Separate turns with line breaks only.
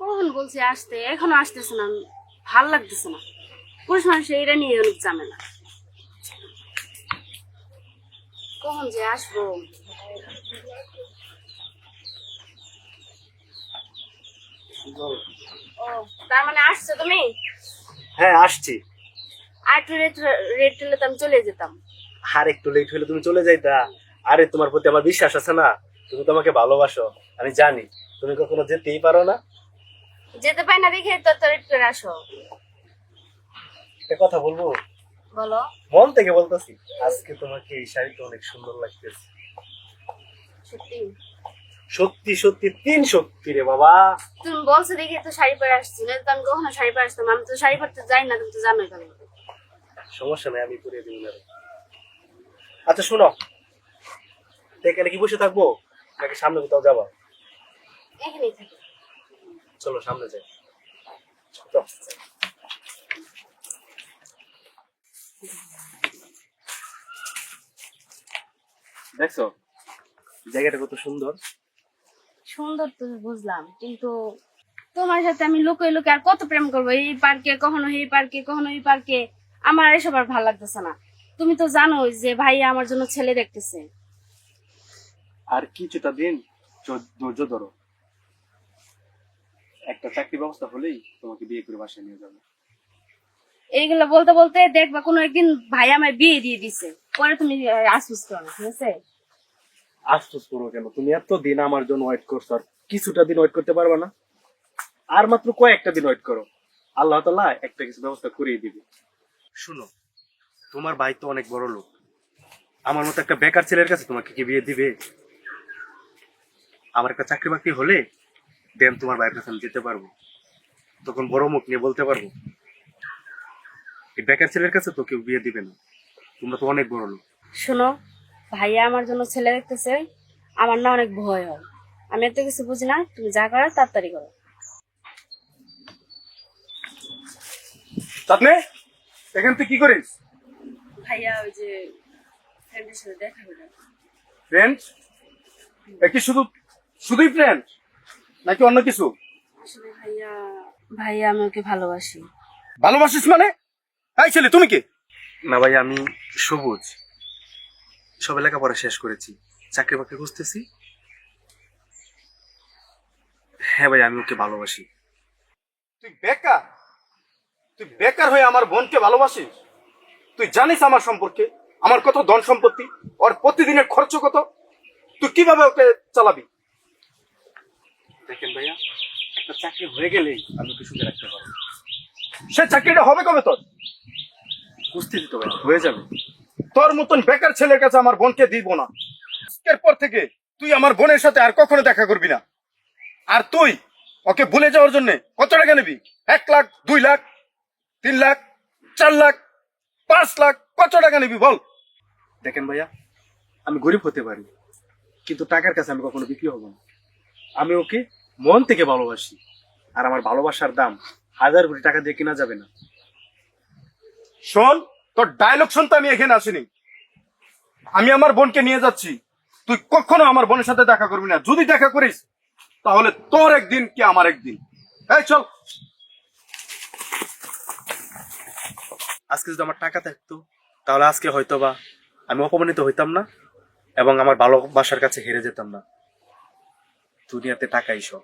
কখন বলছি আসতে? এখনও আসতেছে না ভালো লাগতেছে না। পুরুষ মানুষ এটা নিয়ে অনেক ঝামেলা। কখন যে আসব? ও তার মানে আসছো তুমি?
হ্যাঁ আসছি।
আর একটু রেট রেট হলে তো আমি চলে যেতাম।
আর একটু লেট হলে তুমি চলে যাইতা। আরে তোমার প্রতি আমার বিশ্বাস আছে না? তুমি তো আমাকে ভালোবাসো। আমি জানি। তুমি কখনো যেতেই পারো না।
যেতে পাই না দেখে তো তো রেট করে আসো
একটা কথা বলব?
বলো।
মন থেকে বলতেছি আজকে তোমাকে এই শাড়িটা অনেক সুন্দর লাগতেছে।
সত্যি?
সত্যি সত্যি তিন সত্যি রে বাবা।
তুমি বলছো দেখে তো শাড়ি পরে আসছি না তো আমি কখনো শাড়ি পরে আসতাম আমি তো শাড়ি পরতে যাই না তুমি তো জানোই কেন
সমস্যা নাই আমি পরে দিই না আচ্ছা শোনো। এখানে কি বসে থাকব? নাকি সামনে কোথাও যাবা?
এখানেই থাকি
চলো সামনে যাই। দেখছ? জায়গাটা কত সুন্দর।
সুন্দর তো বুঝলাম কিন্তু তোমার সাথে আমি লোকে লোকে আর কত প্রেম করব? এই পার্কে কখনো এই পার্কে কখনো এই পার্কে? আমার আর এসব আর ভালো লাগতেছে না। তুমি তো জানোই যে ভাই আমার জন্য ছেলে দেখতেছে।
আর কিছুটা দিন ধৈর্য ধরো। একটা চাকরি ব্যবস্থা হলেই তোমাকে বিয়ে করে বাসায় নিয়ে যাবে।
এইগুলো বলতে বলতে দেখবা কোনো একদিন ভাই আমার বিয়ে দিয়ে দিছে। পরে তুমি আসুস করো ঠিক আছে?
আফসোস করো কেন? তুমি এত দিন আমার জন্য ওয়েট করছ আর কিছুটা দিন ওয়েট করতে পারবে না। আর মাত্র কয়েকটা দিন ওয়েট করো। আল্লাহ তালা একটা কিছু ব্যবস্থা করিয়ে দিবে। শুনো তোমার ভাই তো অনেক বড় লোক। আমার মতো একটা বেকার ছেলের কাছে তোমাকে কি বিয়ে দিবে? আমার একটা চাকরি বাকরি হলে দেন তোমার ভাইয়ের কাছে আমি যেতে পারব। তখন বড় মুখ নিয়ে বলতে পারব এই বেকার ছেলের কাছে তো কেউ বিয়ে দিবে না। তোমরা তো অনেক বড় লোক।
শোনো ভাইয়া আমার জন্য ছেলে দেখতেছে আমার না অনেক ভয় হয়। আমি এত কিছু বুঝি না তুমি যা করো তাড়াতাড়ি করো।
চাঁদনে এখান তুই কি করিস?
ভাইয়া ওই যে ফ্রেন্ডের সাথে দেখা হলো।
ফ্রেন্ড কি শুধু শুধুই ফ্রেন্ড নাকি অন্য কিছু?
আসলে ভাইয়া ভাইয়া আমি ওকে ভালোবাসি।
ভালোবাসিস মানে? এই ছেলে তুমি কে? না ভাই আমি সবুজ। সব লেখাপড়া শেষ করেছি। চাকরি বাকরি খুঁজতেছি। হ্যাঁ ভাই আমি ওকে ভালোবাসি।
তুই বেকার? তুই বেকার হয়ে আমার বোনকে ভালোবাসিস? তুই জানিস আমার সম্পর্কে? আমার কত ধন সম্পত্তি? ওর প্রতিদিনের খরচ কত? তুই কীভাবে ওকে চালাবি?
দেখেন ভাইয়া একটা চাকরি হয়ে গেলেই আমি রাখতে পারব।
সে চাকরিটা হবে কবে তোর?
তো ভাই হয়ে যাবে।
তোর মতন বেকার ছেলের কাছে আমার বোনকে দিব না। আজকের পর থেকে তুই আমার বোনের সাথে আর কখনো দেখা করবি না। আর তুই ওকে ভুলে যাওয়ার জন্য কত টাকা নিবি? এক লাখ দুই লাখ তিন লাখ চার লাখ পাঁচ লাখ কত টাকা নিবি বল?
দেখেন ভাইয়া আমি গরিব হতে পারি কিন্তু টাকার কাছে আমি কখনো বিক্রি হব না। আমি ওকে মন থেকে ভালোবাসি। আর আমার ভালোবাসার দাম হাজার কোটি টাকা দিয়ে কেনা যাবে না।
শোন, তোর ডায়লগ শুনতে আমি এখানে আসিনি। আমি আমার বোনকে নিয়ে যাচ্ছি। তুই কখনো আমার বোনের সাথে দেখা করবি না। যদি দেখা করিস, তাহলে তোর একদিন কি আমার একদিন। এই চল।
আজকে যদি আমার টাকা থাকতো, তাহলে আজকে হয়তো বা আমি অপমানিত হইতাম না, এবং আমার ভালোবাসার কাছে হেরে যেতাম না। দুনিয়াতে টাকাই সব।